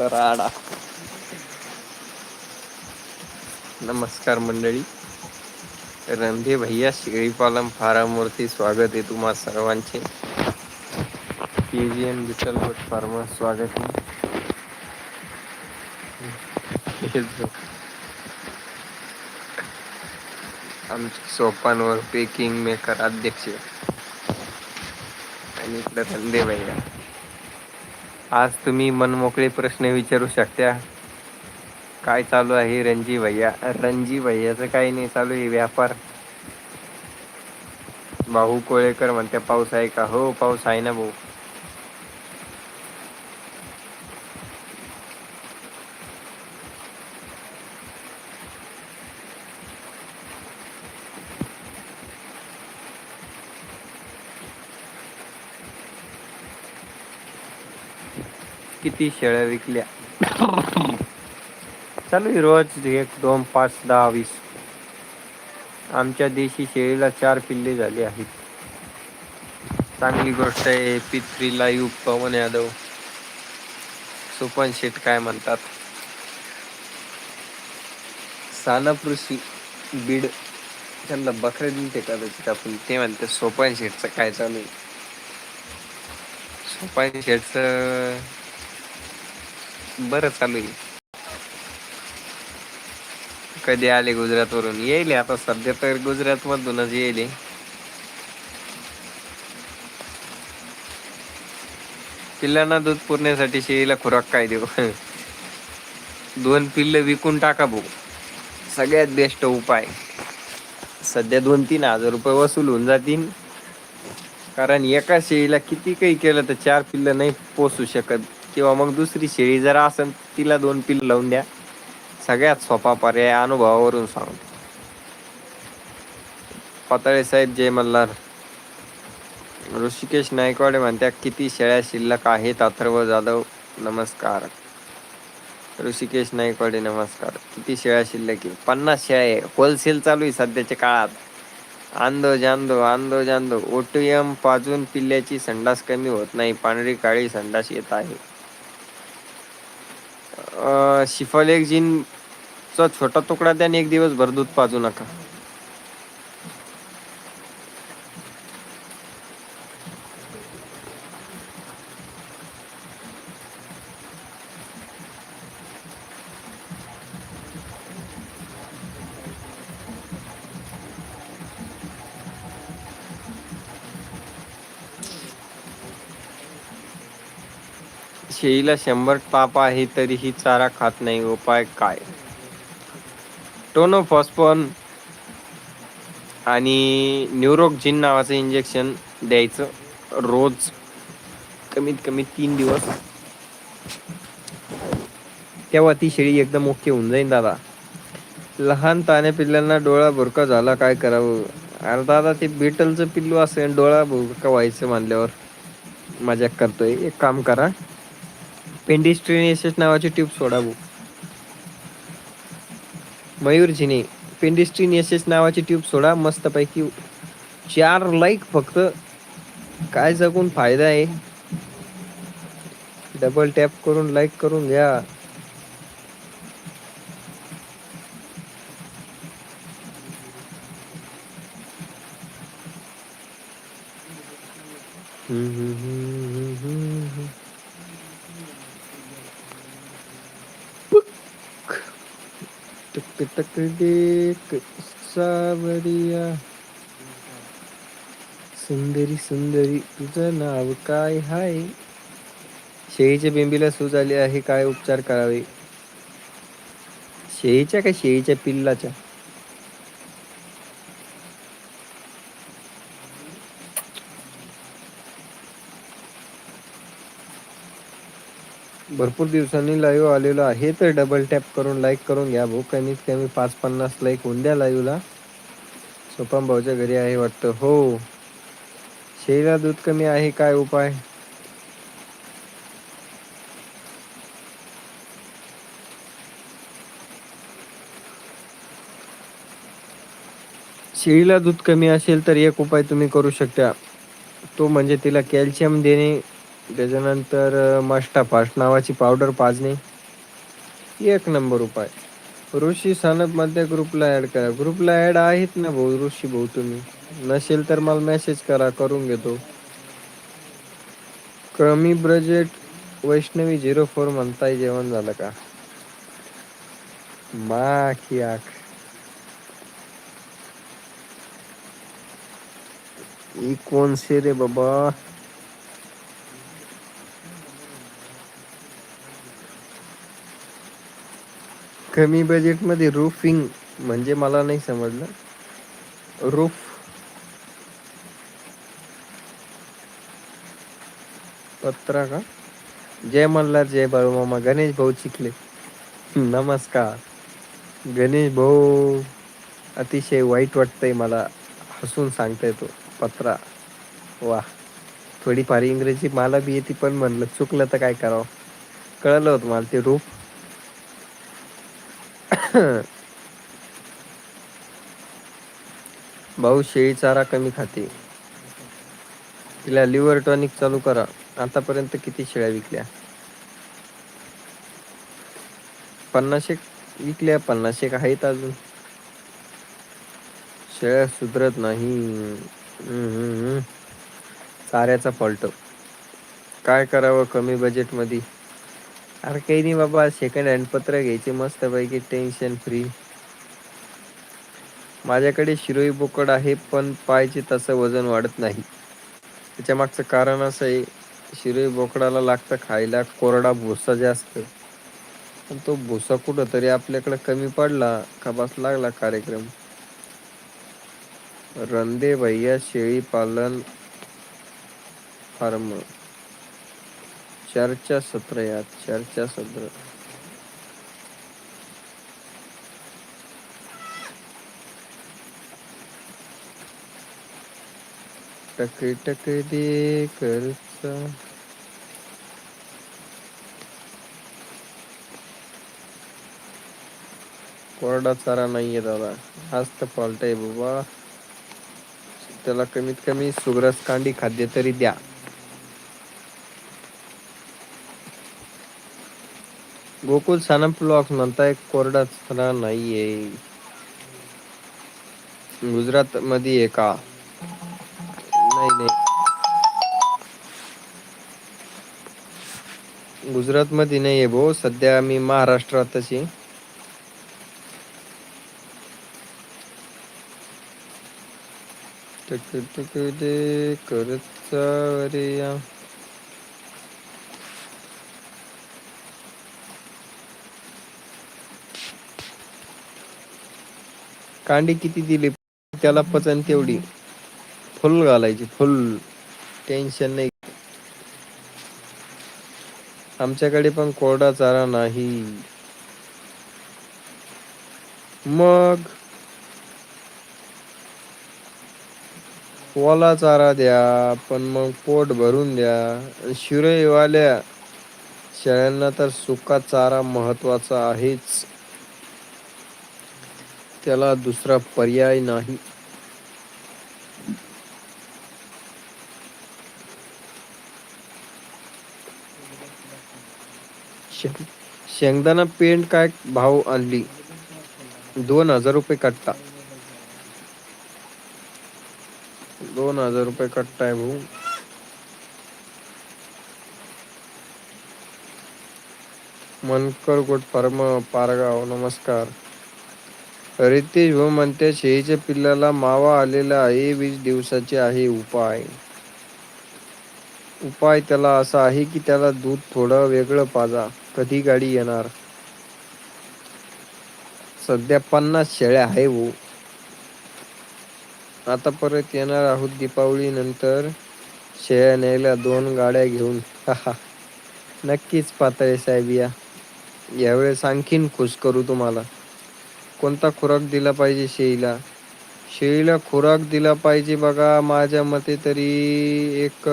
राडा. नमस्कार मंडळी. रंधे भैया शेळीपालन फार्मवरती स्वागत आहे तुम्हा सर्वांचे. K G N Vitthal farm स्वागत आहे. आमच्या सोपांवर पेकिंग मेकर अध्यक्ष आणि इकडं रंधे भैया. आज तुम्ही मनमोकळे प्रश्न विचारू शकता. काय चालू आहे रणजी भैया? रणजी भैयाच काही नाही चालू आहे व्यापार. भाऊ कोळेकर म्हणते पाऊस आहे का? हो पाऊस आहे ना भाऊ. किती शेळ्या विकल्या. चालू आहे रोज एक दोन पाच दहा वीस. आमच्या देशी शेळीला चार पिल्ले झाले आहेत. चांगली गोष्ट आहे पित्री लाईव्ह पवन यादव. सुपन शेट काय म्हणतात? सानप ऋषी बीड त्यांना बकऱ्या दिलते कदाचित आपण. ते म्हणते सोपान शेटचं काय चालू आहे? सोपान शेटचं बरं चालू आहे. कधी आले गुजरात वरून येईल आता सध्या तर गुजरात मधूनच येईल. पिल्लांना दूध पुरण्यासाठी शेळीला खुराक काय देऊ? दोन पिल्ल विकून टाका भाऊ. सगळ्यात बेस्ट उपाय. सध्या दोन तीन हजार रुपये वसूल होऊन जातील. कारण एका शेळीला किती काही केलं तर चार पिल्ल नाही पोसू शकत. किंवा मग दुसरी शेळी जर असेल तिला दोन पिल्ल लावून द्या. सगळ्यात सोपा पर्याय अनुभवावरून सांगतो. पातळे साहेब जय मल्हार. ऋषिकेश नायकवाडे म्हणत्या किती शेळ्या शिल्लक आहेत अथर्व जाधव? नमस्कार. ऋषिकेश नायकवाडे नमस्कार. किती शेळ्या शिल्लक आहे पन्नास शेळ्या आहे होलसेल चालू आहे सध्याच्या काळात. आंदो जांदो आंदो जांदो. ओटीएम पाजून पिल्ल्याची संडास कमी होत नाही. पांढरी काळी संडास येत आहे. शिफालेक जीनचा छोटा तुकडा द्या एक दिवस भर दूध पाजू नका. शेळीला शंभर ताप आहे तरीही चारा खात नाही. उपाय काय? टोनोफॉस्फॉन आणि न्यूरोक्झिन नावाचं इंजेक्शन द्यायचं रोज. कमीत कमी तीन दिवस. तेव्हा ती शेळी एकदम ओके होऊन जाईल दादा. लहान ताने पिल्लांना डोळा भुरका झाला काय करावं? अरे दादा ते बिटलचं पिल्लू असेल डोळा भुरका व्हायचं मानल्यावर मजाक करतोय. एक काम करा पेंडिस्ट्रिनेसिस नावाची ट्यूब सोडावू. मयूरजीने पेंडिस्ट्रिनेसिस नावाची ट्यूब सोडा मस्तपैकी चार लाईक फक्त. काय जगून फायदा आहे? डबल टॅप करून लाईक करून घ्या. हम्म हम्म हम्म हम्म. हम्म टक सावरिया। सुंदरी सुंदरी तुझं नाव काय हाय? शेळीच्या बेंबीला सूज आली आहे काय उपचार करावे? शेळीच्या का शेळीच्या पिल्लाच्या? भरपूर दिवसांनी लाईव्ह आलेलो आहे तर डबल टॅप करून लाईक करून घ्या भाऊ. कमीत कमी पाच पन्नास लाईक होऊन द्या लाईव्हला सोपम भाऊच्या घरी आहे वाटतं. हो. शेळीला दूध कमी आहे काय उपाय? शेळीला दूध कमी असेल तर एक उपाय तुम्ही करू शकता. तो म्हणजे तिला कॅल्शियम देणे त्याच्यानंतर मस्टा फास्ट नावाची पावडर पाजणे. एक नंबर उपाय. ऋषी सनपमध्ये ग्रुपला ऍड करा. ग्रुपला ऍड आहेत ना भाऊ ऋषी भाऊ तुम्ही? नसेल तर मला मेसेज करा करून घेतो. कमी बजेट वैष्णवी झिरो फोर म्हणताय जेवण झालं का? मा की आख. ह कोणसे रे बाबा? कमी बजेटमध्ये रूफिंग म्हणजे मला नाही समजलं. रूफ पत्रा का? जय मल्हार जय बाळू मामा गणेश भाऊ चिखले. नमस्कार. गणेश भाऊ अतिशय वाईट वाटतंय मला हसून सांगता येतो पत्रा. वा थोडीफार इंग्रजी मला बी येते पण म्हणलं चुकलं तर काय करावं? कळलं होतं मला ते रूफ भाऊ शेळी चारा कमी खाते. तिला लिव्हर टॉनिक चालू करा. आतापर्यंत किती शेळ्या विकल्या? पन्नाशेक विकल्या पन्नाशेक आहेत अजून. शेळ्या सुधरत नाही. चाऱ्याचा फॉल्ट काय करावं कमी बजेटमध्ये अरे काही नाही बाबा सेकंड हँड पत्र घ्यायचे मस्त पैकी टेन्शन फ्री माझ्याकडे शिरोई बोकड आहे पण पायचे तसं वजन वाढत नाही. त्याच्या मागचं कारण असं आहे शिरोई बोकडाला लागतं खायला कोरडा भुसा जास्त. पण तो भुसा कुठं तरी आपल्याकडे कमी पडला का बस लागला कार्यक्रम? रंदे भैया शेळी पालन फार्म. चर्चा सत्र यात चर्चा सत्र. टक टक दे करता कोरडा चारा नाहीये दादा. हाजत फॉल्ट आहे बाबा. त्याला कमीत कमी सुग्रस कांडी खाद्य तरी द्या. गोकुल सानप म्हणता एक कोरडा नाहीये. गुजरात मध्ये आहे का? नाही नाही. गुजरात मध्ये नाही आहे भाऊ सध्या मी महाराष्ट्रातच टक टक दे करतचा कांडी किती दिली त्याला पचन तेवढी. फुल घालायची फुल. टेन्शन नाही. आमच्याकडे पण कोरडा चारा नाही. मग? ओला चारा द्या पण मग पोट भरून द्या. शिरईवाल्या शेळ्यांना तर सुका चारा महत्त्वाचा आहेच. त्याला दुसरा पर्याय नाही. शेंगदाणा पेंट काय भाव आणली? दोन हजार रुपये कट्टा. दोन हजार रुपये कट्टाय भाऊ. मनकर गोट फार्म पारगाव नमस्कार. रितेश व म्हणते शेळीच्या पिल्लाला मावा आलेला आहे वीस दिवसाचे आहे उपाय. उपाय त्याला असा आहे की त्याला दूध थोडं वेगळं पाजा कधी गाडी येणार? सध्या पन्नास शेळ्या आहे हो. आता परत येणार आहोत दीपावली नंतर शेळ्या न्यायला दोन गाड्या घेऊन. नक्कीच पातळी साहेब या. यावेळेस आणखीन खुश करू तुम्हाला. कोणता खुराक दिला पाहिजे शेळीला? शेळीला खुराक दिला पाहिजे बघा माझ्या मते तरी एक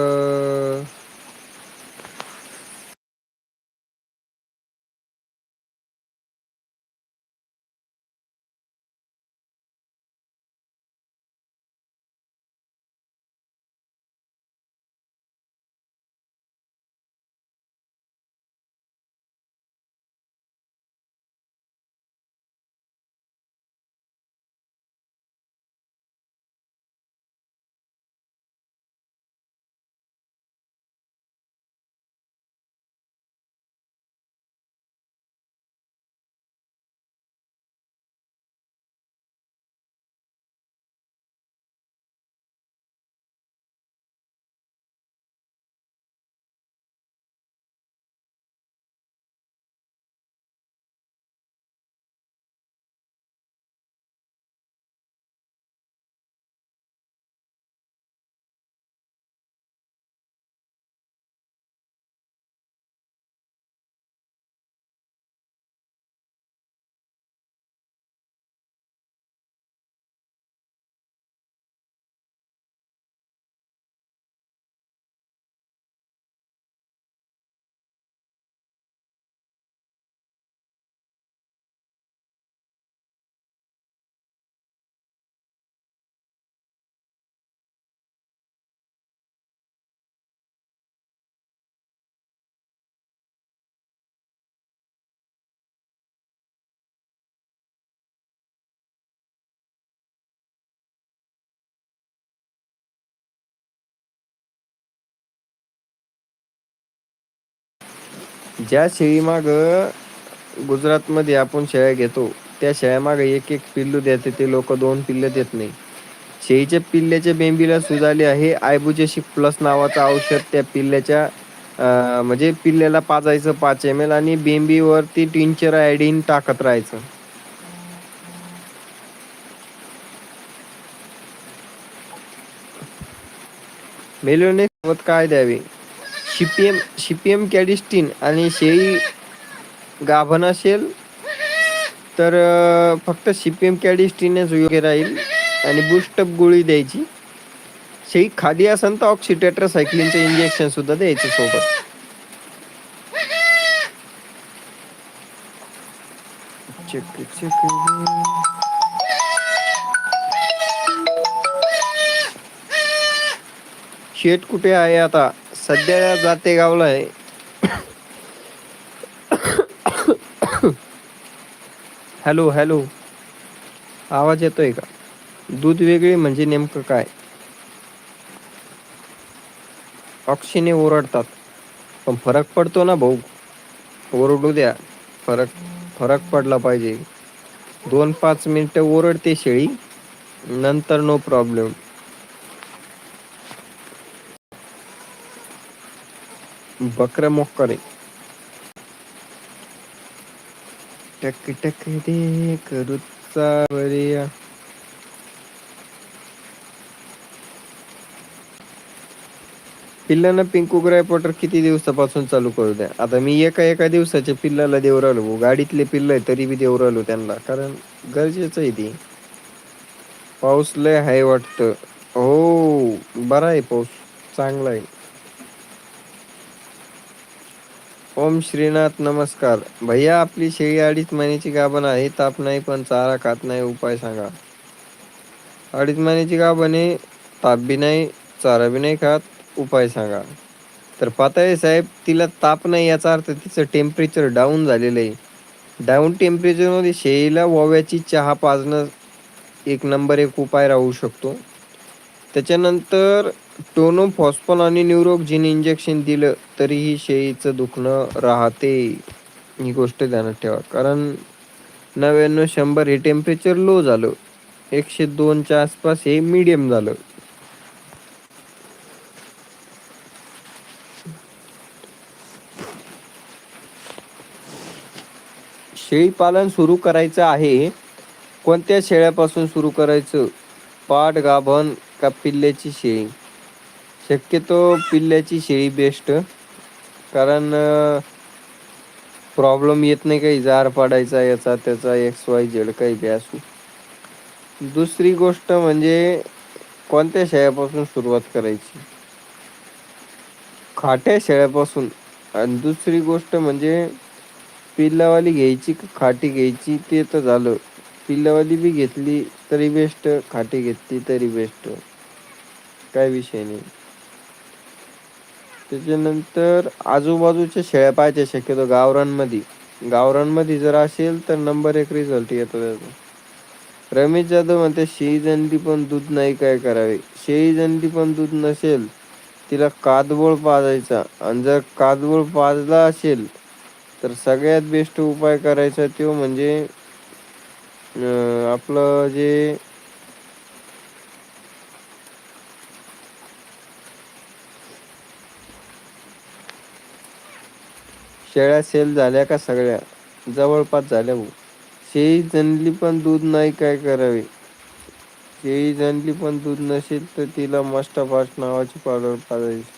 ज्या शेळी माग गुजरात मध्ये आपण शेळ्या घेतो त्या शेळ्यामागे एक एक पिल्लू देते ते लोक दोन पिल्ल देत नाही. शेळीच्या पिल्ल्याच्या बेंबीला सुजाले आहे आयबुजेसिक प्लस नावाचं औषध त्या पिल्ल्याच्या म्हणजे पिल्ल्याला पाजायचं पाच एम एल आणि बेंबीवरती टिंचर आयडीन टाकत राहायचं. मेलोने सोबत काय द्यावे? शिपीएम शिपीएम कॅडिस्टीन आणि शेळी गाभण असेल तर फक्त शिपीएम कॅडिस्टीनच योग्य राहील आणि बुस्टअप गोळी द्यायची. शेळी खाली असेल तर ऑक्सिटेटर सायक्लिनचं इंजेक्शन सुद्धा द्यायचं सोबत. शेत शेट कुठे आहे आता? सध्या जाते गावला आहे हॅलो हॅलो. आवाज येतोय का? दूध वेगळे म्हणजे नेमकं काय? पक्षीने ओरडतात. पण फरक पडतो ना भाऊ? ओरडू द्या. फरक फरक पडला पाहिजे. दोन पाच मिनटं ओरडते शेळी नंतर नो प्रॉब्लेम बकरा मोक्करे टक टक दे करूचा बरिया पिल्लांना पिंकू ग्राय पॉटर किती दिवसापासून चालू करू द्या. आता मी एका एका दिवसाच्या पिल्लाला देऊ राहिलो गाडीतले पिल्ल आहे तरी बी देऊ राहिलो त्यांना. कारण गरजेचं आहे ते. पाऊस लय हाय वाटत. हो बरा आहे पाऊस. चांगला आहे. ओम श्रीनाथ नमस्कार. भैया आपली शेळी अडीच महिन्याची गाभण आहे ताप नाही पण चारा खात नाही उपाय सांगा. अडीच महिन्याची गाभण आहे ताप बी नाही चारा बी नाही खात उपाय सांगा. तर पाताळे साहेब तिला ताप नाही याचा अर्थ तिचं टेम्परेचर डाऊन झालेलं आहे. डाऊन टेम्परेचरमध्ये शेळीला वव्याची चहा पाजणं एक नंबर एक उपाय राहू शकतो. त्याच्यानंतर टोनो फॉस्फॉन आणि न्यूरोक्झिन इंजेक्शन दिलं तरीही शेळीचं दुखणं राहते. ही गोष्ट ध्यानात ठेवा. कारण नव्याण्णव शंभर हे टेम्परेचर लो झालं. एकशे दोनच्या आसपास हे मीडियम झालं. शेळीपालन सुरू करायचं आहे. कोणत्या शेळ्यापासून सुरू करायचं? पाठ गाभण का पिल्ल्याची शेळी? शक्यतो पिल्ल्याची शेळी बेस्ट कारण प्रॉब्लेम येत नाही काही. जार पाडायचा याचा त्याचा एक्स वाय झेड काही बी असू. दुसरी गोष्ट म्हणजे कोणत्या शेळ्यापासून सुरुवात करायची? खाट्या शेळ्यापासून. आणि दुसरी गोष्ट म्हणजे पिल्लावाली घ्यायची खाटी घ्यायची ते तर झालं. पिल्लावाली बी घेतली तरी बेस्ट खाटी घेतली तरी बेस्ट काय विषय नाही. त्याच्यानंतर आजूबाजूच्या शेळ्या पाहायच्या शक्यतो गावरांमध्ये गावरांमध्ये जर असेल तर नंबर एक रिझल्ट येतो त्याचा. रमेश जाधव म्हणते शेळी जंडी पण दूध नाही काय करावे? शेळी जंडी पण दूध नसेल तिला कादबोळ पाजायचा. आणि जर कादबोळ पाजला असेल तर सगळ्यात बेस्ट उपाय करायचा तो म्हणजे आपलं जे शेळ्या सेल झाल्या का सगळ्या? जवळपास झाल्या भाऊ. शेळी जनली पण दूध नाही काय करावे? शेळी जनली पण दूध नसेल तर तिला मस्टाफास्ट नावाची पावडर पाजायची.